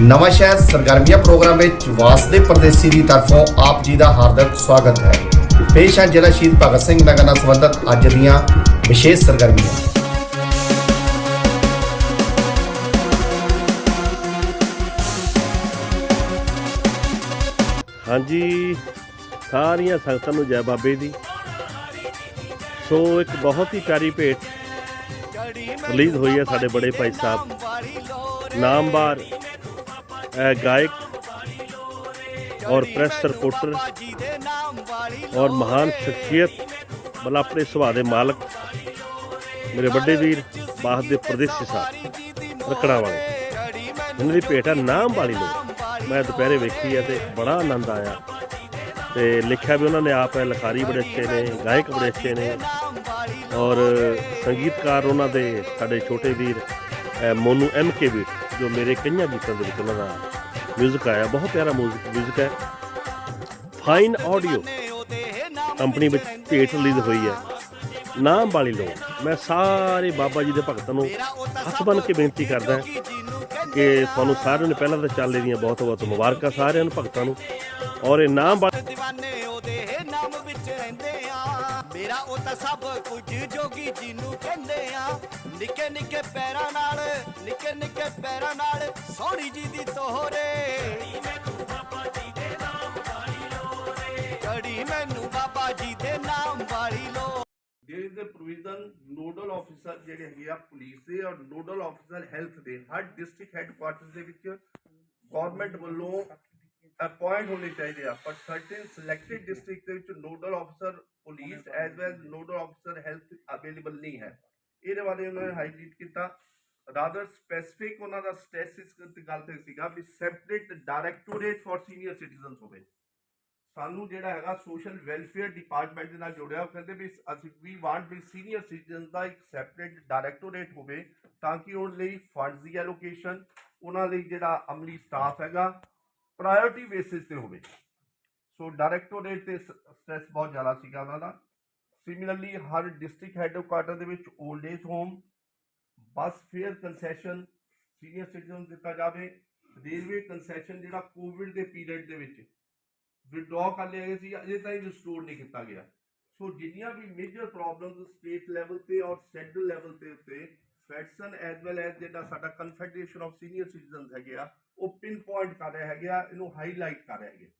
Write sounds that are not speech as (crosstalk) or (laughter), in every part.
ਨਵਾਂ ਸ਼ਹਿਰ ਸਰਗਰਮੀਆਂ ਪ੍ਰੋਗਰਾਮ ਵਿੱਚ ਵਾਸਦੇ ਪਰਦੇਸੀ ਦੀ ਤਰਫੋਂ ਆਪ ਜੀ ਦਾ ਹਾਰਦਿਕ ਸਵਾਗਤ ਹੈ। ਪੇਸ਼ ਹੈ ਜ਼ਿਲ੍ਹਾ ਸ਼ਹੀਦ ਭਗਤ ਸਿੰਘ ਨਗਰ ਨਾਲ ਸੰਬੰਧਿਤ ਅੱਜ ਦੀਆਂ ਵਿਸ਼ੇਸ਼ ਸਰਗਰਮੀਆਂ। ਹਾਂਜੀ, ਸਾਰੀਆਂ ਸੰਗਤਾਂ ਨੂੰ ਜੈ ਬਾਬੇ ਦੀ। ਸੋ ਇੱਕ ਬਹੁਤ ਹੀ ਪਿਆਰੀ ਭੇਟ ਰਿਲੀਜ਼ ਹੋਈ ਹੈ ਸਾਡੇ ਬੜੇ ਭਾਈ ਸਾਹਿਬ। ਨਾਮਵਾਰ ਅਹ ਗਾਇਕ ਔਰ ਪ੍ਰੈਸ ਰਿਪੋਰਟਰ ਔਰ ਮਹਾਨ ਸ਼ਖਸੀਅਤ ਬਲਾ ਆਪਣੇ ਸੁਭਾਅ ਦੇ ਮਾਲਕ ਮੇਰੇ ਵੱਡੇ ਵੀਰ ਬਾਹਰ ਦੇ ਪ੍ਰਦੇਸ਼ੀ ਸਾਹਿਬ ਰਕੜਾ ਵਾਲੇ। ਉਹਨਾਂ ਦੀ ਭੇਟ ਹੈ ਨਾਮ ਵਾਲੀ ਲੋਕ। ਮੈਂ ਦੁਪਹਿਰੇ ਵੇਖੀ ਹੈ ਤੇ ਬੜਾ ਆਨੰਦ ਆਇਆ। ਤੇ ਲਿਖਿਆ ਵੀ ਉਹਨਾਂ ਨੇ ਆਪ ਹੈ ਲਿਖਾਰੀ ਬੜੇ ਅੱਛੇ ਨੇ, ਗਾਇਕ ਬੜੇ ਅੱਛੇ ਨੇ। ਔਰ ਸੰਗੀਤਕਾਰ ਉਹਨਾਂ ਦੇ ਸਾਡੇ ਛੋਟੇ ਵੀਰ ਮੋਨੂ ਐਮ ਕੇ ਵੀਰ ਜੋ ਮੇਰੇ ਕਈਆਂ ਗੀਤਾਂ ਦੇ ਵਿੱਚ ਉਹਨਾਂ ਦਾ ਆਇਆ, ਬਹੁਤ ਪਿਆਰਾ 뮤직 뮤직 ਹੈ। ਫਾਈਨ ਆਡੀਓ ਕੰਪਨੀ ਵਿੱਚ ਭੇਟ ਰਿਲੀਜ਼ ਹੋਈ ਹੈ। ਨਾਮ ਵਾਲੀ ਲੋ ਮੈਂ ਸਾਰੇ ਬਾਬਾ ਜੀ ਦੇ ਭਗਤਾਂ ਨੂੰ ਹੱਥ ਬੰਨ ਕੇ ਬੇਨਤੀ ਕਰਦਾ ਕਿ ਤੁਹਾਨੂੰ ਸਾਰਿਆਂ ਨੂੰ ਪਹਿਲਾਂ ਤਾਂ ਚੱਲ ਦੀਆਂ ਬਹੁਤ ਬਹੁਤ ਮੁਬਾਰਕਾਂ ਸਾਰਿਆਂ ਨੂੰ, ਭਗਤਾਂ ਨੂੰ। ਔਰ ਇਹ ਨਾਮ ਦੀਵਾਨੇ ਉਹਦੇ ਨਾਮ ਵਿੱਚ ਰਹਿੰਦੇ ਆ। ਮੇਰਾ ਉਹ ਤਾਂ ਸਭ ਕੁਝ ਜੋਗੀ ਜੀ ਨੂੰ ਕਹਿੰਦੇ ਆ। ਨਿੱਕੇ ਨਿੱਕੇ ਪੈਰਾਂ ਨਾਲ, ਨਿੱਕੇ ਨਿੱਕੇ ਪੈਰਾਂ ਨਾਲ ਸੋਹਣੀ ਜੀ ਦੀ ਤੋਹਰੇ। ਕੜੀ ਮੈਨੂੰ ਬਾਬਾ ਜੀ ਦੇ ਨਾਮ ਵਾਲੀ ਲੋ। There is a provision nodal officer ਜਿਹੜੇ ਹੈਗੇ ਆ ਪੁਲਿਸ ਦੇ ਔਰ ਨੋਡਲ ਆਫੀਸਰ ਹੈਲਥ ਦੇ, ਹਰ ਡਿਸਟ੍ਰਿਕਟ ਹੈੱਡਕੁਆਰਟਰ ਦੇ ਵਿੱਚ ਗਵਰਨਮੈਂਟ ਵੱਲੋਂ ਅਪਾਇੰਟ ਹੋਣੇ ਚਾਹੀਦੇ ਆ। ਪਰ ਸਰਟਨ ਸਿਲੈਕਟਡ ਡਿਸਟ੍ਰਿਕਟ ਦੇ ਵਿੱਚ nodal officer police as well nodal officer health available ਨਹੀਂ ਹੈ। ਇਹਦੇ ਬਾਰੇ ਉਹਨਾਂ ਨੇ ਹਾਈਲਾਈਟ ਕੀਤਾ। ਰਾਦਰ ਸਪੈਸਿਫਿਕ ਉਹਨਾਂ ਦਾ ਸਟੈਸਿਸ ਗੱਲ ਤੇ ਸੀਗਾ ਵੀ separate directorate for senior citizens ਹੋਵੇ। ਸਾਨੂੰ ਜਿਹੜਾ ਹੈਗਾ ਸੋਸ਼ਲ ਵੈਲਫੇਅਰ ਡਿਪਾਰਟਮੈਂਟ ਦੇ ਨਾਲ ਜੁੜਿਆ। ਉਹ ਕਹਿੰਦੇ ਵੀ ਅਸੀਂ ਵੀ ਵਾਂਟ ਵੀ ਸੀਨੀਅਰ ਸਿਟੀਜ਼ਨ ਦਾ ਇੱਕ ਸੈਪਰੇਟ ਡਾਇਰੈਕਟੋਰੇਟ ਹੋਵੇ ਤਾਂ ਕਿ ਉਹਨਾਂ ਲਈ ਫੰਡਸ ਦੀ ਐਲੋਕੇਸ਼ਨ ਉਹਨਾਂ ਲਈ ਜਿਹੜਾ ਅਮਲੀ ਸਟਾਫ ਹੈਗਾ ਪ੍ਰਾਇੋਰਟੀ ਬੇਸਿਸ ਤੇ ਹੋਵੇ। ਸੋ ਡਾਇਰੈਕਟੋਰੇਟ ਤੇ ਸਟ੍ਰੈਸ ਬਹੁਤ ਜ਼ਿਆਦਾ ਸੀਗਾ ਉਹਨਾਂ ਦਾ। ਸਿਮਿਲਰਲੀ ਹਰ ਡਿਸਟ੍ਰਿਕਟ ਹੈੱਡਕੁਆਰਟਰ ਦੇ ਵਿੱਚ old age home bus fare concession senior citizen ਦਿੱਤਾ ਜਾਵੇ। ਰੇਲਵੇ ਕੰਸੈਸ਼ਨ ਜਿਹੜਾ ਕੋਵਿਡ ਦੇ ਪੀਰੀਅਡ ਦੇ ਵਿੱਚ ਵਿਡਰਾ ਕਰ ਲਿਆ ਗਿਆ ਸੀ, ਅਜੇ ਤਾਈਂ ਰਿਸਟੋਰ ਨਹੀਂ ਕੀਤਾ ਗਿਆ। ਸੋ ਜਿੰਨੀਆਂ ਵੀ ਮੇਜਰ ਪ੍ਰੋਬਲਮਸ ਸਟੇਟ ਲੈਵਲ ਤੇ ਔਰ ਸੈਂਟਰਲ ਲੈਵਲ ਤੇ ਉੱਤੇ ਫੈਡਸਨ ਐਜ਼ ਵੈਲ ਐਜ਼ ਜਿਹੜਾ ਸਾਡਾ ਕਨਫੈਡਰੇਸ਼ਨ ਆਫ ਸੀਨੀਅਰ ਸਿਟੀਜ਼ਨਸ ਹੈਗੇ ਆ, ਉਹ ਪਿਨ ਪੁਆਇੰਟ ਕਰ ਰਿਹਾ ਹੈਗੇ ਆ, ਇਹਨੂੰ ਹਾਈਲਾਈਟ ਕਰ ਰਿਹਾ ਹੈਗੇ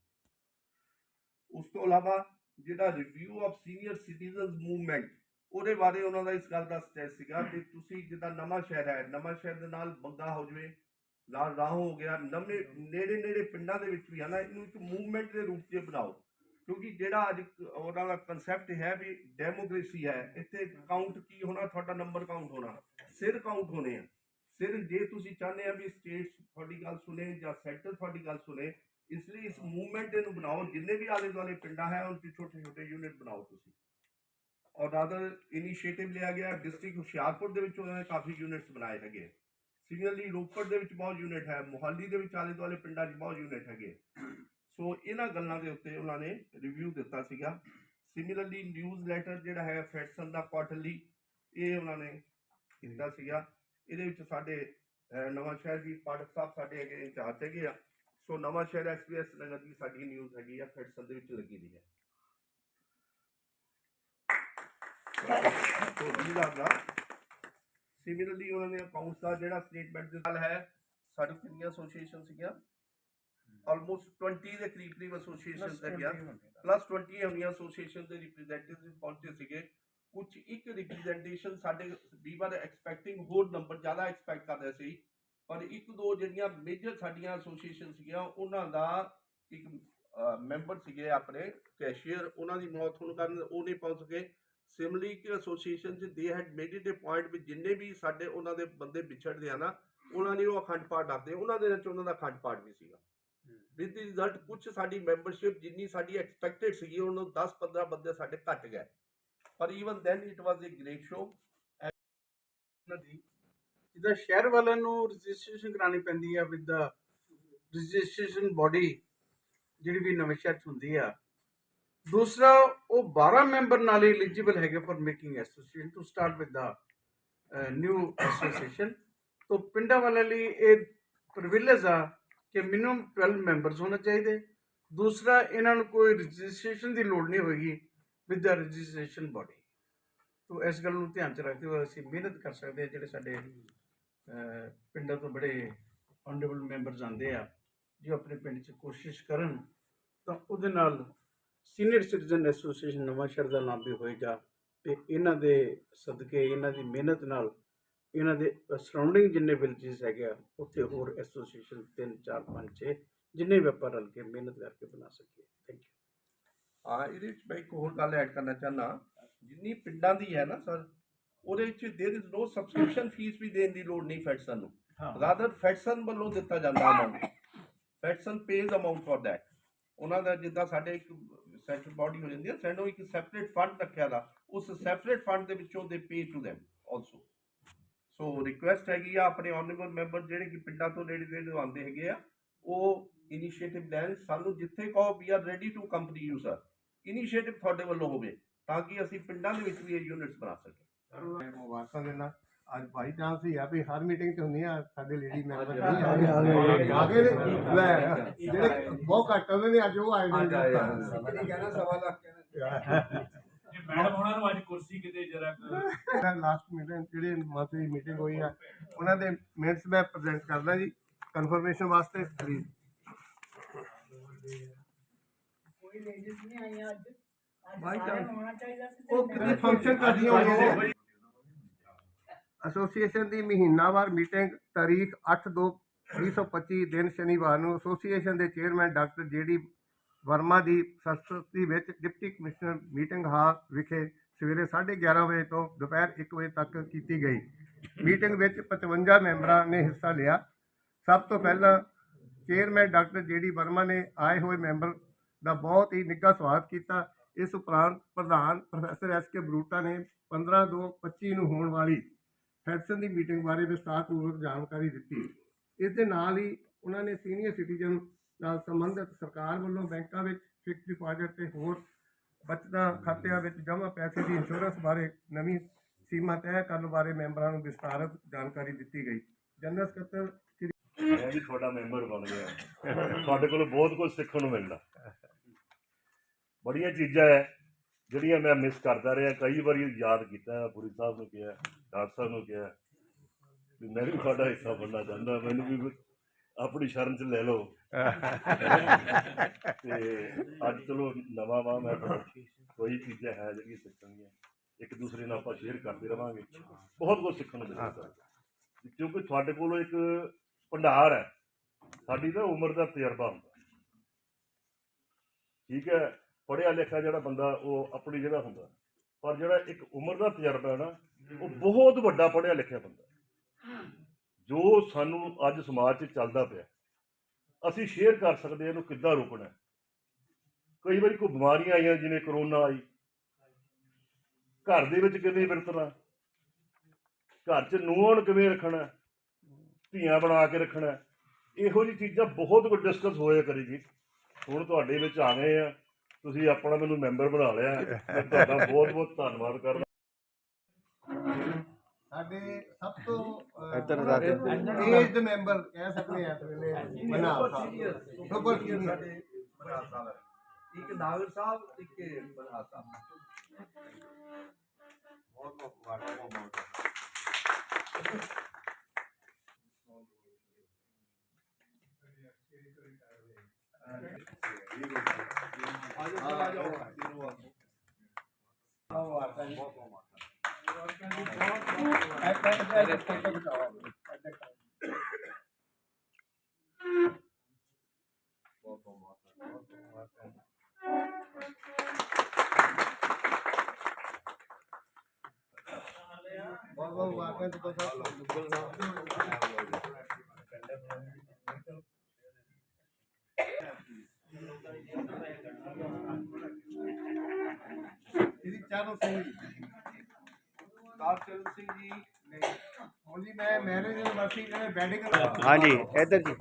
ਉਸ ਤੋਂ ਇਲਾਵਾ ਜਿਹੜਾ review of senior citizens movement ਉਹਦੇ ਬਾਰੇ ਉਹਨਾਂ ਦਾ ਇਸ ਗੱਲ ਦਾ ਸਟੈਸ ਸੀਗਾ ਕਿ ਤੁਸੀਂ ਜਿੱਦਾਂ ਨਵਾਂ ਸ਼ਹਿਰ ਹੈ, ਨਵਾਂ ਸ਼ਹਿਰ ਦੇ ਨਾਲ ਬੰਗਾ ਹੋ ਜਵੇ ਨਾਲ ਰਾਹ ਹੋ ਗਿਆ, ਨਵੇਂ, ਨੇੜੇ ਨੇੜੇ ਪਿੰਡਾਂ ਦੇ ਵਿੱਚ ਵੀ ਹੈ ਨਾ ਇਹਨੂੰ ਇੱਕ ਮੂਵਮੈਂਟ ਦੇ ਰੂਪ 'ਚ ਬਣਾਓ। ਕਿਉਂਕਿ ਜਿਹੜਾ ਅੱਜ ਉਹਨਾਂ ਦਾ ਕਨਸੈਪਟ ਹੈ ਵੀ ਡੈਮੋਕ੍ਰੇਸੀ ਹੈ, ਇੱਥੇ ਕਾਊਂਟ ਕੀ ਹੋਣਾ, ਤੁਹਾਡਾ ਨੰਬਰ ਕਾਊਂਟ ਹੋਣਾ, ਸਿਰ ਕਾਊਂਟ ਹੋਣੇ ਆ। ਸਿਰ ਜੇ ਤੁਸੀਂ ਚਾਹੁੰਦੇ ਆ ਵੀ ਸਟੇਟ ਤੁਹਾਡੀ ਗੱਲ ਸੁਣੇ ਜਾਂ ਸੈਂਟਰ ਤੁਹਾਡੀ ਗੱਲ ਸੁਣੇ ਇਸ ਲਈ ਇਸ ਮੂਵਮੈਂਟ ਨੂੰ ਬਣਾਓ ਜਿੰਨੇ ਵੀ ਆਲੇ ਦੁਆਲੇ ਪਿੰਡਾਂ ਹੈ ਉਹਨਾਂ 'ਚ ਛੋਟੇ ਛੋਟੇ ਯੂਨਿਟ ਬਣਾਓ ਤੁਸੀਂ। ਔਰ ਅਦਰ ਇਨੀਸ਼ੀਏਟਿਵ ਲਿਆ ਗਿਆ ਡਿਸਟ੍ਰਿਕਟ ਹੁਸ਼ਿਆਰਪੁਰ ਦੇ ਵਿੱਚ ਉਹਨਾਂ ਨੇ ਕਾਫੀ ਯੂਨਿਟਸ ਬਣਾਏ ਹੈਗੇ। ਸਿਮਿਲਰਲੀ ਰੋਪੜ ਦੇ ਵਿੱਚ ਬਹੁਤ ਯੂਨਿਟ ਹੈ ਮੋਹਾਲੀ ਦੇ ਵਿੱਚ ਆਲੇ ਦੁਆਲੇ ਪਿੰਡਾਂ 'ਚ ਬਹੁਤ ਯੂਨਿਟ ਹੈਗੇ। ਸੋ ਇਹਨਾਂ ਗੱਲਾਂ ਦੇ ਉੱਤੇ ਉਹਨਾਂ ਨੇ ਰਿਵਿਊ ਦਿੱਤਾ ਸੀਗਾ। ਸਿਮਿਲਰਲੀ ਨਿਊਜ਼ ਲੈਟਰ ਜਿਹੜਾ ਹੈ ਫੈਡਸਨ ਦਾ ਕੁਆਟਰਲੀ ਇਹ ਉਹਨਾਂ ਨੇ ਕੀਤਾ ਸੀਗਾ। ਇਹਦੇ ਵਿੱਚ ਸਾਡੇ ਅਹ, ਨਵਾਂ ਸ਼ਹਿਰ ਦੀ ਪਾਠਕ ਸਾਹਿਬ ਸਾਡੇ ਹੈਗੇ ਇੰਚਾਰਜ ਹੈਗੇ ਆ। ਸੋ ਨਵਾਂ ਸ਼ਹਿਰ ਐਸਪੀਐਸ ਨਗਰ ਦੀ ਸਾਡੀ ਨਿਊਜ਼ ਹੈਗੀ ਆ ਫੈਡਸਨ ਦੇ ਵਿੱਚ ਲੱਗੀ ਦੀ ਹੈ ਸੋ ਇਹਦਾ ਦਾ ਸਿਮਿਲਰਲੀ ਉਹਨਾਂ ਨੇ ਅਕਾਊਂਟਸ ਦਾ ਜਿਹੜਾ ਸਟੇਟਮੈਂਟ ਦੇ ਨਾਲ ਹੈ ਸਾਡੇ ਕਿੰਨੀਆਂ ਐਸੋਸੀਏਸ਼ਨ ਸੀਗੀਆਂ ਆਲਮੋਸਟ 20 ਦੇ ਕਰੀਬ ਕਰੀਬ ਐਸੋਸੀਏਸ਼ਨ ਹੈਗੀਆਂ ਪਲੱਸ 20 ਹੋਣੀਆਂ ਐਸੋਸੀਏਸ਼ਨ ਦੇ ਰਿਪਰੈਜ਼ੈਂਟੇਟਿਵ ਪਹੁੰਚੇ ਸੀਗੇ ਕੁਝ ਇੱਕ ਰਿਪਰੈਜ਼ੈਂਟੇਸ਼ਨ ਸਾਡੇ ਵੀ ਵਾਰ ਐਕਸਪੈਕਟਿੰਗ ਹੋਰ ਨੰਬਰ ਜ਼ਿਆਦਾ ਐਕਸਪੈਕਟ ਕਰ ਰਹੇ ਸੀ ਪਰ ਇੱਕ ਦੋ ਜਿਹੜੀਆਂ ਮੇਜਰ ਸਾਡੀਆਂ ਐਸੋਸੀਏਸ਼ਨ ਸੀਗੀਆਂ ਉਹਨਾਂ ਦਾ ਇੱਕ ਮੈਂਬਰ ਸੀਗੇ ਆਪਣੇ ਕੈਸ਼ੀਅਰ ਉਹਨਾਂ ਦੀ ਮੌਤ ਹੋਣ ਕਾਰਨ ਉਹ ਨਹੀਂ ਪਹੁੰਚ ਸਕੇ। ਸਿਮਲੀ ਕਿ ਐਸੋਸੀਏਸ਼ਨ ਚ ਦੇ had made it a point ਵੀ ਜਿੰਨੇ ਵੀ ਸਾਡੇ ਉਹਨਾਂ ਦੇ ਬੰਦੇ ਵਿਛੜਦੇ ਆ ਨਾ ਉਹਨਾਂ ਨੇ ਉਹ ਅਖੰਡ ਪਾਠ ਡਰਦੇ ਉਹਨਾਂ ਦੇ ਵਿੱਚ ਉਹਨਾਂ ਦਾ ਅਖੰਡ ਪਾਠ ਵੀ ਸੀਗਾ। ਵਿਦ ਦੀ ਰਿਜ਼ਲਟ ਕੁਝ ਸਾਡੀ ਮੈਂਬਰਸ਼ਿਪ ਜਿੰਨੀ ਸਾਡੀ ਐਕਸਪੈਕਟਡ ਸੀਗੀ ਉਹਨੂੰ 10 15 ਬੰਦੇ ਸਾਡੇ ਘਟ ਗਏ। ਪਰ even then it was a great show ਦੀ ਜਿੱਦਾਂ ਸ਼ਹਿਰ ਵਾਲਿਆਂ ਨੂੰ ਰਜਿਸਟ੍ਰੇਸ਼ਨ ਕਰਾਣੀ ਪੈਂਦੀ ਆ ਵਿਦ ਦਾ ਰਜਿਸਟ੍ਰੇਸ਼ਨ ਬਾਡੀ ਜਿਹੜੀ ਵੀ ਨਵੇਂ ਸ਼ਹਿਰ 'ਚ ਹੁੰਦੀ ਆ। ਦੂਸਰਾ, ਉਹ 12 ਮੈਂਬਰ ਨਾਲ ਹੀ ਐਲੀਜੀਬਲ ਹੈਗੇ for making association to start with the new association ਤੋਂ ਪਿੰਡਾਂ ਵਾਲਿਆਂ ਲਈ ਇਹ ਪ੍ਰਿਵਿਲੇਜ ਆ ਕਿ ਮਿਨੀਮਮ 12 ਮੈਂਬਰਸ ਹੋਣੇ ਚਾਹੀਦੇ। ਦੂਸਰਾ, ਇਹਨਾਂ ਨੂੰ ਕੋਈ ਰਜਿਸਟ੍ਰੇਸ਼ਨ ਦੀ ਲੋੜ ਨਹੀਂ ਹੋਏਗੀ ਵਿਦ ਦਾ ਰਜਿਸਟ੍ਰੇਸ਼ਨ ਬਾਡੀ ਤੋ ਇਸ ਗੱਲ ਨੂੰ ਧਿਆਨ ਚ ਰੱਖਦੇ ਹੋਏ ਅਸੀਂ ਮਿਹਨਤ ਕਰ ਸਕਦੇ ਹਾਂ ਜਿਹੜੇ ਸਾਡੇ ਪਿੰਡਾਂ ਤੋਂ ਬੜੇ ਆਨਰੇਬਲ ਮੈਂਬਰਸ ਆਉਂਦੇ ਆ, ਜੋ ਆਪਣੇ ਪਿੰਡ 'ਚ ਕੋਸ਼ਿਸ਼ ਕਰਨ, ਤਾਂ ਉਹਦੇ ਨਾਲ ਸੀਨੀਅਰ ਸਿਟੀਜ਼ਨ ਐਸੋਸੀਏਸ਼ਨ ਨਵਾਂਸ਼ਹਿਰ ਦਾ ਨਾਮ ਵੀ ਹੋਏਗਾ ਤੇ ਇਹਨਾਂ ਦੇ ਸਦਕੇ, ਇਹਨਾਂ ਦੀ ਮਿਹਨਤ ਨਾਲ ਇਹਨਾਂ ਦੇ ਸਰਾਊਂਡਿੰਗ ਜਿੰਨੇ ਵਿਲੇजेस ਹੈਗੇ ਆ, ਉੱਥੇ ਹੋਰ ਐਸੋਸੀਏਸ਼ਨ 3 4 5 6 ਜਿੰਨੇ ਵੀ ਆਪਾਂ ਰਲ ਕੇ ਮਿਹਨਤ ਕਰਕੇ ਬਣਾ ਸਕੀਏ। ਥੈਂਕ ਯੂ ਹਾਂ, ਇਹਦੇ ਵਿੱਚ ਮੈਂ ਇੱਕ ਹੋਰ ਗੱਲ ਐਡ ਕਰਨਾ ਚਾਹਨਾ ਜਿੰਨੀ ਪਿੰਡਾਂ ਦੀ ਹੈ ਨਾ, ਸਰ ਉਹਦੇ ਵਿੱਚ there is no subscription fee ਵੀ ਦੇਣ ਦੀ ਲੋੜ ਨਹੀਂ ਫੈਡਸਨ ਨੂੰ ਰਾਦਰ ਫੈਡਸਨ ਵੱਲੋਂ ਦਿੱਤਾ ਜਾਂਦਾ ਅਮਾਉਂਟ ਫੈਡਸਨ ਪੇਜ਼ ਅਮਾਉਂਟ ਫॉर दैट ਉਹਨਾਂ ਦਾ ਜਿੱਦਾਂ ਸਾਡੇ ਇੱਕ ਸੈਂਟਰਲ ਬਾਡੀ ਹੋ ਜਾਂਦੀ ਹੈ ਸੈਂਡੋ ਇੱਕ ਸੈਪਰੇਟ ਫੰਡ ਰੱਖਿਆ ਦਾ। ਉਸ ਸੈਪਰੇਟ ਫੰਡ ਦੇ ਵਿੱਚੋਂ they pay to them also so request ਹੈਗੀ ਆ ਆਪਣੇ ਆਨਰੇਬਲ ਮੈਂਬਰ ਜਿਹੜੇ ਕਿ ਪਿੰਡਾਂ ਤੋਂ ਨੇੜੇ ਨੇੜੇ ਆਉਂਦੇ ਹੈਗੇ ਆ ਉਹ ਇਨੀਸ਼ੀਏਟਿਵ ਲੈਣ। ਸਾਨੂੰ ਜਿੱਥੇ ਕਹੋ we are ready to company you sir initiative ਤੁਹਾਡੇ ਵੱਲੋਂ ਹੋਵੇ ਤਾਂ ਕਿ ਅਸੀਂ ਪਿੰਡਾਂ ਦੇ ਵਿੱਚ ਵੀ ਇਹ ਯੂਨਿਟ ਬਣਾ ਸਕੀਏ। ਮੈਂ ਮੁਬਾਰਕਾਂ ਦੇਣਾ ਅੱਜ ਬਾਈ ਚਾਂਸ ਹੀ ਆ ਵੀ ਹਰ ਮੀਟਿੰਗ ਤੇ ਹੁੰਦੀ ਆ ਸਾਡੇ ਲੇਡੀ ਮੈਂਬਰ ਨਹੀਂ ਆ ਗਏ, ਆ ਗਏ। ਨੇ। ਲੈ ਜਿਹੜੇ ਬਹੁਤ ਘੱਟ ਹੁੰਦੇ ਨੇ ਅੱਜ ਉਹ ਆਏ ਨੇ। ਕਹਿਣਾ ਸਵਾ ਲੱਖ ਮੈਡਮ ਉਹਨਾਂ ਨੂੰ ਅੱਜ ਕੁਰਸੀ ਕਿਤੇ ਜਰਾ ਲਾਸਟ ਮੀਟਿੰਗ ਜਿਹੜੀ ਮੰਥਲੀ ਮੀਟਿੰਗ ਹੋਈ ਆ ਉਹਨਾਂ ਦੇ ਮਿੰਟਸ ਮੈਂ ਪ੍ਰੈਜ਼ੈਂਟ ਕਰਦਾ ਜੀ ਕਨਫਰਮੇਸ਼ਨ ਵਾਸਤੇ ਪਲੀਜ਼ ਕੋਈ ਲੇਡੀਜ਼ ਨਹੀਂ ਆਈਆਂ ਅੱਜ। ਅੱਜ ਬਾਈ ਸਾਰਿਆਂ ਚਾਂਸ। ਨੂੰ ਆਉਣਾ ਚਾਹੀਦਾ ਸੀ ਉਹ ਕਿਤੇ ਫੰਕਸ਼ਨ ਕਰਦੀਆਂ ਹੋਈਆਂ ਨੇ। ਐਸੋਸੀਏਸ਼ਨ ਦੀ ਮਹੀਨਾਵਾਰ ਮੀਟਿੰਗ ਤਾਰੀਖ 8/2/2025 ਦਿਨ ਸ਼ਨੀਵਾਰ ਨੂੰ ਐਸੋਸੀਏਸ਼ਨ ਦੇ chairman doctor J D Verma ਦੀ ਸਰਸਵਤੀ ਵਿੱਚ ਡਿਪਟੀ ਕਮਿਸ਼ਨਰ ਮੀਟਿੰਗ ਹਾਲ ਵਿਖੇ ਸਵੇਰੇ 11:30 ਵਜੇ ਤੋਂ ਦੁਪਹਿਰ 1 ਵਜੇ ਤੱਕ ਕੀਤੀ ਗਈ। ਮੀਟਿੰਗ ਵਿੱਚ 55 ਮੈਂਬਰਾਂ ਨੇ ਹਿੱਸਾ ਲਿਆ। ਸਭ ਤੋਂ ਪਹਿਲਾਂ ਚੇਅਰਮੈਨ ਡਾਕਟਰ ਜੇਡੀ ਵਰਮਾ ਨੇ ਆਏ ਹੋਏ ਮੈਂਬਰ ਦਾ ਬਹੁਤ ਹੀ ਨਿੱਘਾ ਸਵਾਗਤ ਕੀਤਾ। ਇਸ ਉਪਰੰਤ ਪ੍ਰਧਾਨ ਪ੍ਰੋਫੈਸਰ ਐਸ ਕੇ ਬਰੂਟਾ ਨੇ 15 ਦੋ 25 ਨੂੰ ਹੋਣ ਵਾਲੀ ਫੈਡਸਨ ਦੀ ਮੀਟਿੰਗ ਬਾਰੇ ਵਿਸਤਾਰਪੂਰਵਕ ਜਾਣਕਾਰੀ ਦਿੱਤੀ। ਇਸ ਦੇ ਨਾਲ ਹੀ ਉਹਨਾਂ ਨੇ ਸੀਨੀਅਰ ਸਿਟੀਜ਼ਨ ਨਾਲ ਸੰਬੰਧਿਤ ਸਰਕਾਰ ਵੱਲੋਂ ਬੈਂਕਾਂ ਵਿੱਚ ਫਿਕਸ ਡਿਪਾਜ਼ਿਟ ਤੇ ਹੋਰ ਬਚਤਾਂ ਖਾਤਿਆਂ ਵਿੱਚ ਜਮ੍ਹਾਂ ਪੈਸੇ ਦੀ ਇੰਸ਼ੋਰੈਂਸ ਬਾਰੇ ਨਵੀਂ ਸੀਮਾ ਤੈਅ ਕਰਨ ਬਾਰੇ ਮੈਂਬਰਾਂ ਨੂੰ ਵਿਸਤਾਰਤ ਜਾਣਕਾਰੀ ਦਿੱਤੀ ਗਈ। ਜਨਰਲ ਸਕੱਤਰ ਸ੍ਰੀ ਮੈਂ ਵੀ ਤੁਹਾਡਾ ਮੈਂਬਰ ਬਣ ਗਿਆ। ਤੁਹਾਡੇ ਕੋਲ ਬਹੁਤ ਕੁਝ ਸਿੱਖਣ ਨੂੰ ਮਿਲਦਾ। ਬੜੀਆਂ ਚੀਜ਼ਾਂ ਹੈ ਜਿਹੜੀਆਂ ਮੈਂ ਮਿਸ ਕਰਦਾ ਰਿਹਾ, ਕਈ ਵਾਰੀ ਯਾਦ ਕੀਤਾ ਪੁਰੀ ਸਾਹਿਬ ਨੂੰ ਕਿਹਾ ਡਾਕਟਰ ਸਾਹਿਬ ਨੂੰ ਕਿਹਾ ਵੀ ਮੈਂ ਵੀ ਤੁਹਾਡਾ ਹਿੱਸਾ ਬਣਨਾ ਚਾਹੁੰਦਾ, ਮੈਨੂੰ ਵੀ ਆਪਣੀ ਸ਼ਰਨ ਚ ਲੈ ਲਓ। ਤੇ ਅੱਜ ਚਲੋ ਨਵਾਂ ਵਾ ਮੈਂ ਕੋਈ ਚੀਜ਼ਾਂ ਹੈ ਜਿਹੜੀਆਂ ਸਿੱਖਣਗੀਆਂ, ਇੱਕ ਦੂਸਰੇ ਨਾਲ ਆਪਾਂ ਸ਼ੇਅਰ ਕਰਦੇ ਰਵਾਂਗੇ। ਬਹੁਤ ਕੁਝ ਸਿੱਖਣ ਨੂੰ ਮਿਲਦਾ ਕਿਉਂਕਿ ਤੁਹਾਡੇ ਕੋਲ ਇੱਕ ਭੰਡਾਰ ਹੈ, ਸਾਡੀ ਤਾਂ ਉਮਰ ਦਾ ਤਜਰਬਾ ਹੁੰਦਾ। ਠੀਕ ਹੈ, ਪੜ੍ਹਿਆ ਲਿਖਿਆ ਜਿਹੜਾ ਬੰਦਾ ਉਹ ਆਪਣੀ ਜਗ੍ਹਾ ਹੁੰਦਾ। ਪਰ ਜਿਹੜਾ ਇੱਕ ਉਮਰ ਦਾ ਤਜਰਬਾ ਹੈ ਨਾ ਉਹ ਬਹੁਤ ਵੱਡਾ ਪੜ੍ਹਿਆ ਲਿਖਿਆ ਬੰਦਾ ਜੋ ਸਾਨੂੰ ਅੱਜ ਸਮਾਜ 'ਚ ਚੱਲਦਾ ਪਿਆ ਅਸੀਂ ਸ਼ੇਅਰ ਕਰ ਸਕਦੇ ਹਾਂ ਇਹਨੂੰ ਕਿੱਦਾਂ ਰੋਕਣਾ। ਕਈ ਵਾਰੀ ਕੋਈ ਬਿਮਾਰੀਆਂ ਆਈਆਂ ਜਿਵੇਂ ਕਰੋਨਾ ਆਈ। ਘਰ ਦੇ ਵਿੱਚ ਕਿਵੇਂ ਵਰਤਣਾ ਘਰ 'ਚ ਨੂੰਹਾਂ ਨੂੰ ਕਿਵੇਂ ਰੱਖਣਾ ਧੀਆਂ ਬਣਾ ਕੇ ਰੱਖਣਾ ਇਹੋ ਜਿਹੀ ਚੀਜ਼ਾਂ ਬਹੁਤ ਕੁਝ ਡਿਸਕਸ ਹੋਇਆ ਕਰੇਗੀ ਹੁਣ ਤੁਹਾਡੇ ਵਿੱਚ ਆ ਗਏ ਆ। ਤੁਸੀਂ ਆਪਣਾ ਮੈਨੂੰ ਮੈਂਬਰ ਬਣਾ ਲਿਆ ਮੈਂ ਤੁਹਾਡਾ ਬਹੁਤ ਬਹੁਤ ਧੰਨਵਾਦ ਕਰਦਾ। ਸਾਡੇ ਸਭ ਤੋਂ ਇੱਧਰ ਆ ਕੇ। ਏਜਡ ਮੈਂਬਰ ਕਹਿ ਸਕਦੇ ਆ ਇਸ ਵੇਲੇ ਮਨਾਲ ਸਾਹਿਬ। ਸੁਪਰ ਸੀਨੀਅਰ ਇੱਕ ਨਾਗਰ ਸਾਹਿਬ ਇੱਕ ਬਨਹਾ ਸਾਹਿਬ। ਆ ਜਾਓ ਆ ਜਾਓ ਤਿੰਨੋਂ ਆ ਜਾਓ ਬਹੁਤ ਬਹੁਤ ਮੁਬਾਰਕਾਂ। ਜੀ ਤੁਹਾਨੂੰ ਇਹਦੀ ਚਾਰੋਂ ਸਿੰਘ ਜੀ ਕਾਰਚਰਨ ਸਿੰਘ ਜੀ ਨੇ ਹੁਣ ਜੀ ਮੈਂ ਮੈਰਿਜ ਯੂਨੀਵਰਸਿਟੀ ਦੇ ਬੈਡਿੰਗ ਹਾਂਜੀ, ਇੱਧਰ ਜੀ।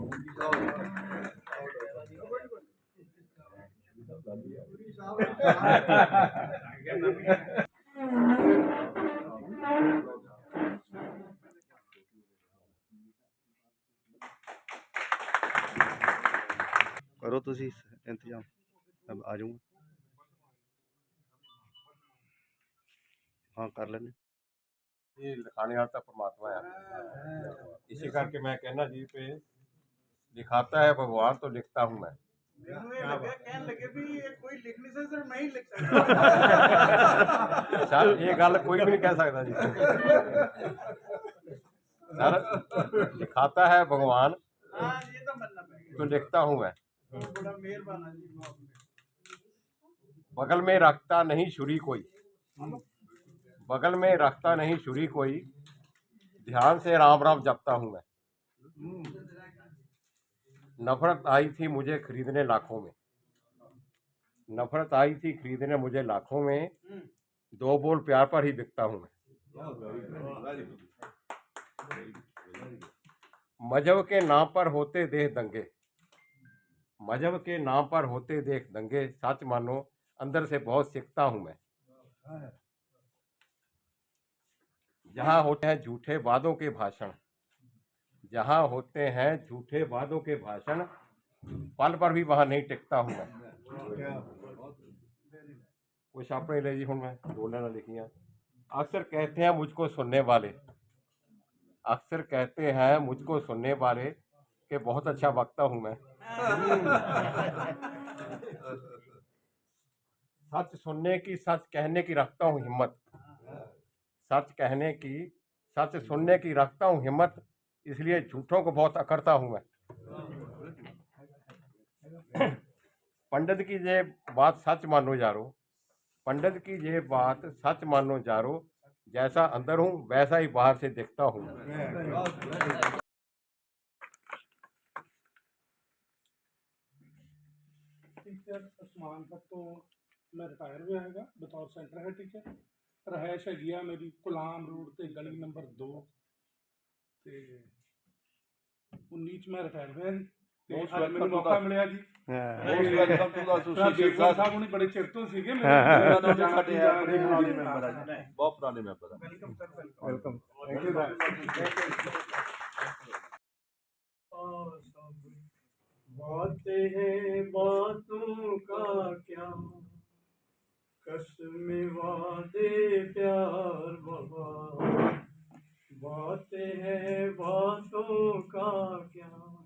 ਕਰੋ ਤੁਸੀਂ ਇੰਤਜ਼ਾਮ ਅਬ ਆ ਜਾਊਂਗਾ। ਹਾਂ, ਕਰ ਲੈਣੇ ਇਹ ਲਖਾਣੇ ਵਾਲਾ ਤਾਂ ਪਰਮਾਤਮਾ ਆ। इसी करके मैं कहना जी पे दिखाता है भगवान तो लिखता हूँ मैं। सर (laughs) ये गल कोई भी नहीं कह सकता जी। सर दिखाता है भगवान तो लिखता हूँ मैं। बगल में रखता नहीं छुरी कोई। बगल में रखता नहीं छुरी कोई। ध्यान से राम राम जपता हूँ मैं। नफरत आई थी मुझे खरीदने लाखों में। नफरत आई थी खरीदने मुझे लाखों में। दो बोल प्यार पर ही बिकता हूँ मैं। मज़हब के नाम पर होते देख दंगे। मज़हब के नाम पर होते देख दंगे। सच मानो, अंदर से बहुत सीखता हूँ मैं। जहाँ होते हैं झूठे वादों के भाषण। जहाँ होते हैं झूठे वादों के भाषण, पल पर भी वहाँ नहीं टिकता हूँ मैं। कुछ अपने लिए जी हूँ मैं दो लाइना लिखियाँ अक्सर कहते हैं मुझको सुनने वाले। अक्सर कहते हैं मुझको सुनने वाले कि बहुत अच्छा वक्ता हूँ मैं। सच सुनने की, सच कहने की रखता हूँ हिम्मत। सच कहने की सच सुनने की रखता हूँ हिम्मत इसलिए झूठों को बहुत अकड़ता हूँ मैं। पंडित की ये बात सच मानो जारो पंडित की ये बात सच मानो जारो जैसा अंदर हूँ वैसा ही बाहर से दिखता हूँ। टीचर उस्मान तो मैं रिटायर हुआ है बतौर सेंटर है टीचर। ਰਹਿائش ਹੈਗੀ ਆ ਮੇਰੀ ਗੁਲਾਮ ਰੋਡ ਤੇ ਗਲੀ ਨੰਬਰ 2 ਤੇ 19 ਮੈਂ ਰਿਟਾਇਰ ਹੋਇਆ ਜੀ। ਬਹੁਤ ਅੱਜ ਮੈਨੂੰ ਮੌਕਾ ਮਿਲਿਆ ਜੀ। ਹਾਂ। Most welcome to the. Sir Sushil Devgan ਸਾਹਿਬ ਸਾਹਿਬ ਹੁਣੀ ਬੜੇ ਚਿਰ ਤੋਂ ਸੀਗੇ ਹਾਂ। ਮੇਰਾ ਸਾਡੇ ਹੈ ਬੜੇ ਪੁਰਾਣੇ ਮੈਂਬਰ ਆ ਜੀ। ਬਹੁਤ ਪੁਰਾਣੇ ਮੈਂਬਰ ਆ। ਵੈਲਕਮ ਥੈਂਕ ਯੂ बातें हैं बातों का क्या कसम वादे प्यार बाबा बातें हैं बातों का क्या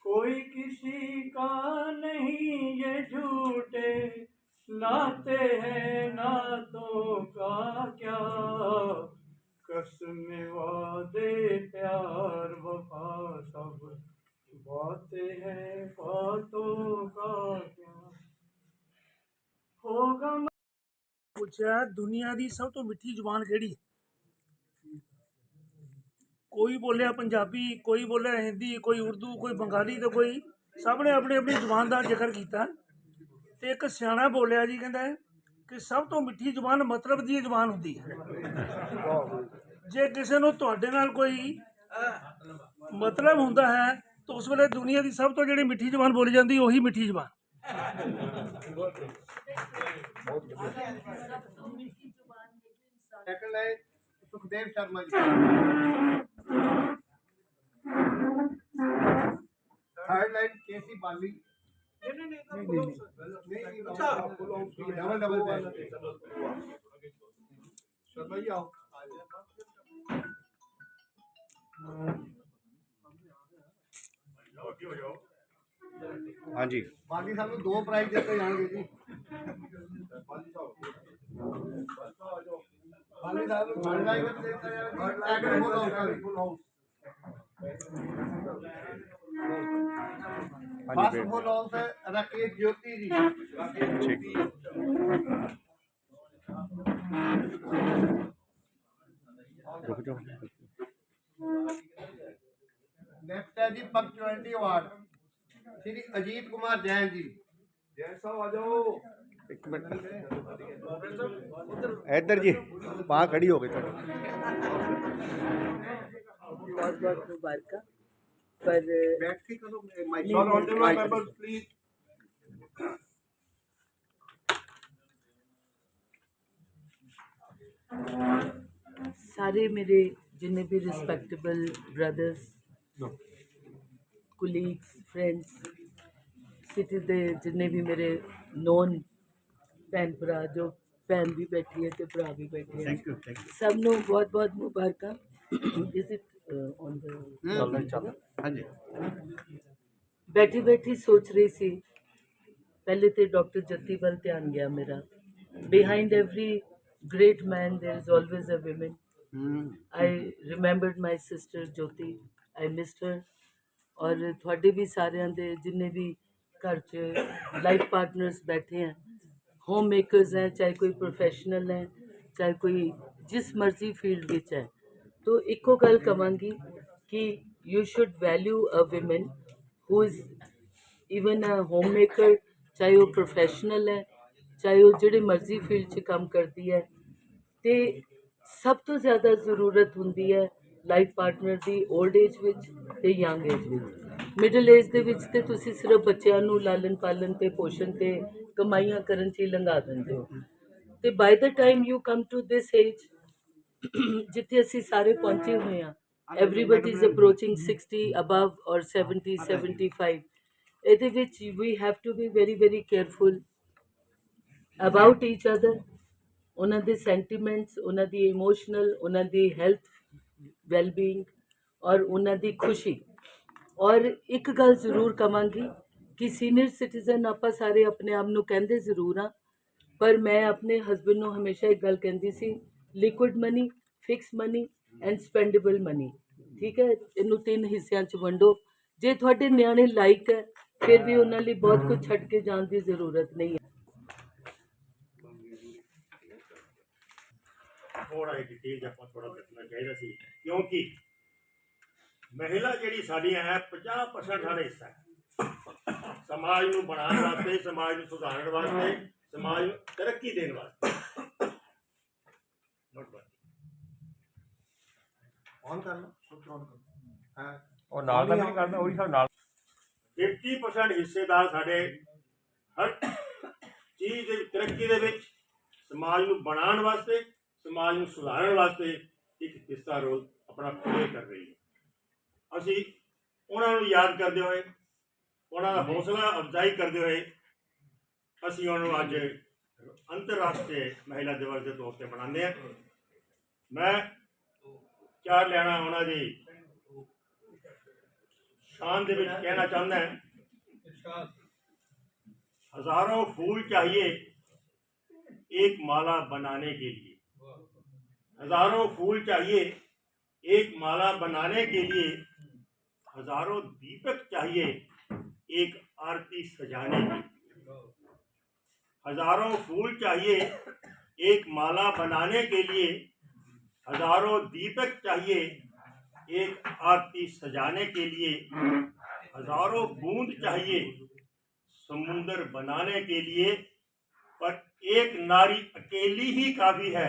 कोई किसी का नहीं ये झूठे। नाते हैं नातों का क्या। कसम वादे प्यार वफा सब। बातें हैं बातों होगा ਪੁੱਛਿਆ, ਦੁਨੀਆ ਦੀ ਸਭ ਤੋਂ ਮਿੱਠੀ ਜ਼ੁਬਾਨ ਕਿਹੜੀ ਕੋਈ ਬੋਲਿਆ ਪੰਜਾਬੀ, ਕੋਈ ਬੋਲਿਆ ਹਿੰਦੀ, ਕੋਈ ਉਰਦੂ, ਕੋਈ ਬੰਗਾਲੀ ਤੇ ਕੋਈ ਸਭ ਨੇ ਆਪਣੀ ਆਪਣੀ ਜ਼ੁਬਾਨ ਦਾ ਜ਼ਿਕਰ ਕੀਤਾ। ਤੇ ਇੱਕ ਸਿਆਣਾ ਬੋਲਿਆ ਜੀ, ਕਹਿੰਦਾ ਕਿ ਸਭ ਤੋਂ ਮਿੱਠੀ ਜ਼ੁਬਾਨ ਮਤਲਬ ਦੀ ਜ਼ੁਬਾਨ ਹੁੰਦੀ ਹੈ। ਜੇ ਕਿਸੇ ਨੂੰ ਤੁਹਾਡੇ ਨਾਲ ਕੋਈ ਮਤਲਬ ਹੁੰਦਾ ਹੈ, ਤਾਂ ਉਸ ਵੇਲੇ ਦੁਨੀਆ ਦੀ ਸਭ ਤੋਂ ਜਿਹੜੀ ਮਿੱਠੀ ਜ਼ੁਬਾਨ ਬੋਲੀ ਜਾਂਦੀ, ਉਹੀ ਮਿੱਠੀ ਜ਼ੁਬਾਨ। Second line Sukhdev Sharma ji third line ਕੇਸੀ ਬਾਲੀ ਨਹੀਂ ਨਹੀਂ ਨਹੀਂ ਨਹੀਂ ਡਬਲ ਡਬਲ ਸ਼ਰਮਾ ਜੀ ਆਓ ਹਾਂਜੀ ਬਾਲੀ ਸਾਹਿਬ ਨੂੰ ਦੋ ਪ੍ਰਾਈਜ਼ ਦਿੱਤੇ ਜਾਣਗੇ ਜੀ ਬਾਲੀ ਸਾਹਿਬ ਨੂੰ ਥਰਡ ਲਾਈਨ ਤੇ ਦਿੱਤਾ ਜਾਏਗਾ second full house full house ਹਾਂਜੀ ਫਸਟ ਫੁੱਲ ਹਾਊਸ ਹੈ ਰਾਕੇਸ਼ ਜੋਤੀ ਜੀ ਠੀਕ ਰੁਕ ਜਾਓ ਨੈਕਸਟ ਹੈ ਜੀ ਪੰਕਚੁਅਲਿਟੀ ਅਵਾਰਡ श्री अजीत कुमार जैन जी। जैन साहब आ जाओ। एक मिनट। इधर जी वहाँ खड़ी हो गई बहुत बहुत मुबारक। पर सारे मेरे जितने भी respectable brothers colleagues friends city ਦੇ ਜਿੰਨੇ ਵੀ ਮੇਰੇ ਨੋਨ ਭੈਣ ਭਰਾ ਜੋ ਭੈਣ ਵੀ ਬੈਠੀ ਹੈ ਤੇ ਭਰਾ ਵੀ ਬੈਠੇ ਹੈ ਥੈਂਕ ਯੂ ਥੈਂਕ ਯੂ ਸਭ ਨੂੰ ਬਹੁਤ ਬਹੁਤ ਮੁਬਾਰਕਾਂ ਇਜ਼ ਇਟ ਔਨ ਦ ਹਾਂਜੀ ਬੈਠੀ ਬੈਠੀ ਸੋਚ ਰਹੀ ਸੀ ਪਹਿਲੇ ਤੇ ਡਾਕਟਰ ਜੱਤੀ ਵੱਲ ਧਿਆਨ ਗਿਆ ਮੇਰਾ behind every great man there is always a woman I remembered my sister Jyoti I missed her ਔਰ ਤੁਹਾਡੇ ਵੀ ਸਾਰਿਆਂ ਦੇ ਜਿੰਨੇ ਵੀ ਘਰ 'ਚ ਲਾਈਫ ਪਾਰਟਨਰਸ ਬੈਠੇ ਹੈ ਹੋਮ ਮੇਕਰਸ ਹੈ ਚਾਹੇ ਕੋਈ ਪ੍ਰੋਫੈਸ਼ਨਲ ਹੈ ਚਾਹੇ ਕੋਈ ਜਿਸ ਮਰਜ਼ੀ ਫੀਲਡ ਵਿੱਚ ਹੈ। ਤੋ ਇੱਕੋ ਗੱਲ ਕਵਾਂਗੀ ਕਿ you should value a woman who is even a home maker ਚਾਹੇ ਉਹ ਪ੍ਰੋਫੈਸ਼ਨਲ ਹੈ ਚਾਹੇ ਉਹ ਜਿਹੜੇ ਮਰਜ਼ੀ ਫੀਲਡ 'ਚ ਕੰਮ ਕਰਦੀ ਹੈ। ਤੇ ਸਭ ਤੋਂ ਜ਼ਿਆਦਾ ਜ਼ਰੂਰਤ ਹੁੰਦੀ ਹੈ ਲਾਈਫ ਪਾਰਟਨਰ ਦੀ 올ਡ ਏਜ ਵਿੱਚ ਤੇ ਯੰਗ ਏਜ ਵਿੱਚ। ਮਿਡਲ ਏਜ ਦੇ ਵਿੱਚ ਤੇ ਤੁਸੀਂ ਸਿਰਫ ਬੱਚਿਆਂ ਨੂੰ ਲਾਲਨ ਪਾਲਨ ਤੇ ਪੋਸ਼ਣ ਤੇ ਕਮਾਈਆਂ ਕਰਨ 'ਚ ਹੀ ਲੰਘਾ ਦਿੰਦੇ ਹੋ। ਤੇ by the time you come to this age ਜਿੱਥੇ ਅਸੀਂ ਸਾਰੇ ਪਹੁੰਚੇ ਹੋਏ ਹਾਂ, everybody is approaching 60 above or 70 75 ਇਹਦੇ ਵਿੱਚ we have to be very very careful about each other ਉਹਨਾਂ ਦੇ ਸੈਂਟੀਮੈਂਟਸ ਉਹਨਾਂ ਦੀ ਇਮੋਸ਼ਨਲ ਉਹਨਾਂ ਦੀ ਹੈਲਥ ਵੈਲਬੀਇੰਗ ਔਰ ਉਹਨਾਂ ਦੀ ਖੁਸ਼ੀ। ਔਰ ਇੱਕ ਗੱਲ ਜ਼ਰੂਰ ਕਵਾਂਗੀ ਕਿ ਸੀਨੀਅਰ ਸਿਟੀਜ਼ਨ ਆਪਾਂ ਸਾਰੇ ਆਪਣੇ ਆਪ ਨੂੰ ਕਹਿੰਦੇ ਜ਼ਰੂਰ ਆ ਪਰ ਮੈਂ ਆਪਣੇ ਹਸਬੰਡ ਨੂੰ ਹਮੇਸ਼ਾ ਇੱਕ ਗੱਲ ਕਹਿੰਦੀ ਸੀ liquid money fix money and spendable money ਠੀਕ ਹੈ? ਇਹਨੂੰ ਤਿੰਨ ਹਿੱਸਿਆਂ 'ਚ ਵੰਡੋ। ਜੇ ਤੁਹਾਡੇ ਨਿਆਣੇ ਲਾਇਕ ਹੈ, ਫਿਰ ਵੀ ਉਹਨਾਂ ਲਈ ਬਹੁਤ ਕੁਝ ਛੱਡ ਕੇ ਜਾਣ ਦੀ ਜ਼ਰੂਰਤ ਨਹੀਂ ਹੈ। ਥੋੜਾ ਜਿਹਾ ਡਿਟੇਲ ਆਪਾਂ ਥੋੜਾ ਦੱਸਣਾ ਚਾਹੀਦਾ ਸੀ। ਕਿਉਂਕਿ ਮਹਿਲਾ ਜਿਹੜੀ ਸਾਡੀਆਂ ਹੈ 50% ਸਾਡਾ ਹਿੱਸਾ ਹੈ। ਸਮਾਜ ਨੂੰ ਬਣਾਉਣ ਵਾਸਤੇ ਸਮਾਜ ਨੂੰ ਸੁਧਾਰਨ ਵਾਸਤੇ ਸਮਾਜ ਨੂੰ ਤਰੱਕੀ ਦੇਣ ਵਾਸਤੇ। ਔਨ ਕਰ ਲਓ ਹਾਂ। ਉਹ ਨਾਲ ਦਾ ਨਹੀਂ ਕਰਦਾ ਉਹੀ ਸਭ ਨਾਲ। 50% ਹਿੱਸੇਦਾਰ ਸਾਡੇ ਹਰ ਚੀਜ਼ ਦੇ ਤਰੱਕੀ ਦੇ ਵਿੱਚ ਸਮਾਜ ਨੂੰ ਬਣਾਉਣ ਵਾਸਤੇ ਸਮਾਜ ਨੂੰ ਸੁਧਾਰਨ ਵਾਸਤੇ ਇੱਕ ਹਿੱਸਾ ਰੋਲ ਆਪਣਾ ਪਲੇ ਕਰ ਰਹੀ ਹੈ ਅਸੀਂ ਉਹਨਾਂ ਨੂੰ ਯਾਦ ਕਰਦੇ ਹੋਏ ਉਹਨਾਂ ਦਾ ਹੌਸਲਾ ਅਫਜ਼ਾਈ ਕਰਦੇ ਹੋਏ ਅਸੀਂ ਉਹਨਾਂ ਨੂੰ ਅੱਜ ਅੰਤਰਰਾਸ਼ਟਰੀ ਮਹਿਲਾ ਦਿਵਸ ਦੇ ਤੌਰ ਤੇ ਮਨਾਉਂਦੇ ਹਾਂ ਮੈਂ ਚਾਰ ਲੈਣਾ ਉਹਨਾਂ ਦੀ शान ਦੇ ਵਿੱਚ ਕਹਿਣਾ ਚਾਹੁੰਦਾ है हजारों फूल चाहिए एक माला बनाने के लिए हज़ारों फूल चाहिए, एक माला बनाने के लिए हज़ारों दीपक चाहिए, एक आरती सजाने के लिए। हज़ारों फूल चाहिए, एक माला बनाने के लिए हज़ारों दीपक चाहिए, एक आरती सजाने के लिए हज़ारों बूंद चाहिए, समुंदर बनाने के लिए। पर एक नारी अकेली ही काफ़ी है।